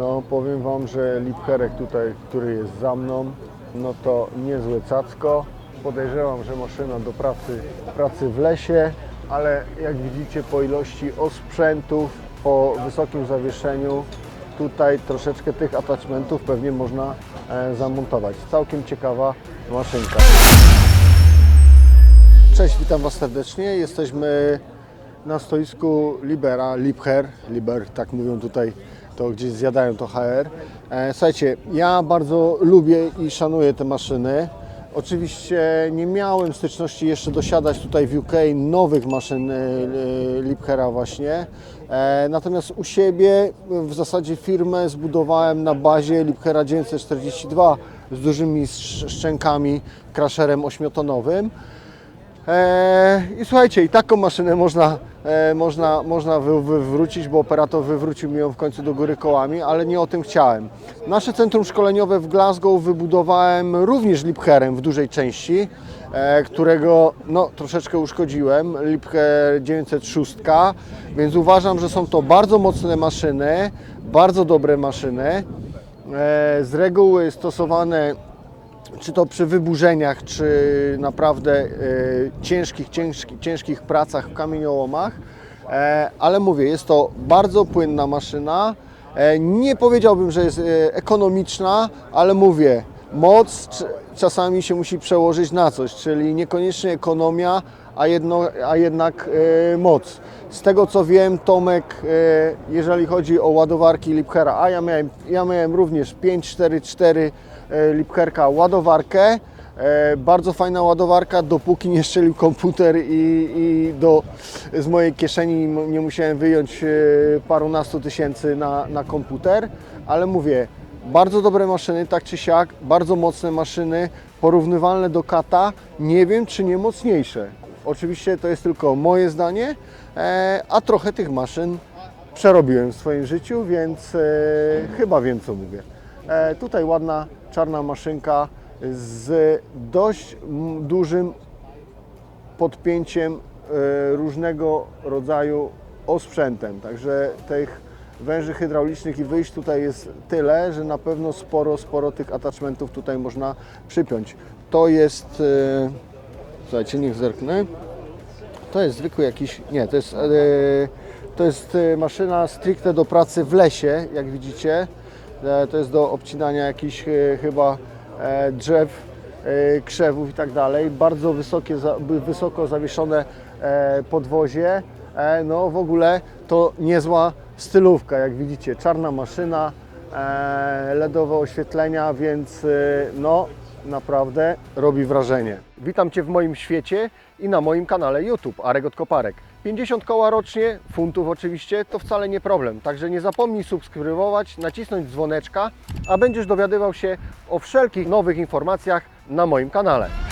No powiem Wam, że Lipherek tutaj, który jest za mną, no to niezłe cacko. Podejrzewam, że maszyna do pracy, pracy w lesie, ale jak widzicie po ilości osprzętów, po wysokim zawieszeniu, tutaj troszeczkę tych attachmentów pewnie można e, zamontować. Całkiem ciekawa maszynka. Cześć, witam Was serdecznie. Jesteśmy na stoisku Libera, Libher, Liber, tak mówią tutaj, to gdzieś zjadają to HR. E, Słuchajcie, ja bardzo lubię i szanuję te maszyny. Oczywiście nie miałem styczności jeszcze dosiadać tutaj w UK nowych maszyn e, e, Liebherra właśnie. Natomiast u siebie w zasadzie firmę zbudowałem na bazie Liebherra 942 z dużymi sz- szczękami, crasherem ośmiotonowym. E, I słuchajcie, i taką maszynę można, e, można, można wy, wywrócić, bo operator wywrócił mi ją w końcu do góry kołami, ale nie o tym chciałem. Nasze centrum szkoleniowe w Glasgow wybudowałem również Lipherem w dużej części, e, którego no, troszeczkę uszkodziłem, Lipher 906, więc uważam, że są to bardzo mocne maszyny, bardzo dobre maszyny. Z reguły stosowane czy to przy wyburzeniach, czy naprawdę e, ciężkich, ciężkich, ciężkich pracach w kamieniołomach. E, ale mówię, jest to bardzo płynna maszyna. E, nie powiedziałbym, że jest ekonomiczna, ale mówię, moc czasami się musi przełożyć na coś, czyli niekoniecznie ekonomia, a, jedno, a jednak e, moc. Z tego co wiem, Tomek, e, jeżeli chodzi o ładowarki Liebherra, a ja miałem, ja miałem również 544 e, Liebherka ładowarkę, e, bardzo fajna ładowarka, dopóki nie szczelił komputer i, i do, z mojej kieszeni nie musiałem wyjąć e, parunastu tysięcy na, na komputer, ale mówię, bardzo dobre maszyny, tak czy siak, bardzo mocne maszyny, porównywalne do kata, nie wiem czy nie mocniejsze. Oczywiście to jest tylko moje zdanie, e, a trochę tych maszyn przerobiłem w swoim życiu, więc e, chyba wiem co mówię. E, tutaj ładna czarna maszynka z dość dużym podpięciem różnego rodzaju osprzętem. Także tych węży hydraulicznych i wyjść tutaj jest tyle, że na pewno sporo, sporo tych attachmentów tutaj można przypiąć. To jest, e, słuchajcie, niech zerknę. To jest zwykły jakiś, nie, to jest, e, to jest e, maszyna stricte do pracy w lesie, jak widzicie. E, to jest do obcinania jakichś e, chyba e, drzew, e, krzewów i tak dalej. Bardzo wysokie, za- wysoko zawieszone e, podwozie. E, no w ogóle to niezła stylówka, jak widzicie. Czarna maszyna, e, LEDowe oświetlenia, więc e, no naprawdę robi wrażenie. Witam Cię w moim świecie i na moim kanale YouTube Arek od Koparek. 50 koła rocznie, funtów oczywiście, to wcale nie problem. Także nie zapomnij subskrybować, nacisnąć dzwoneczka, a będziesz dowiadywał się o wszelkich nowych informacjach na moim kanale.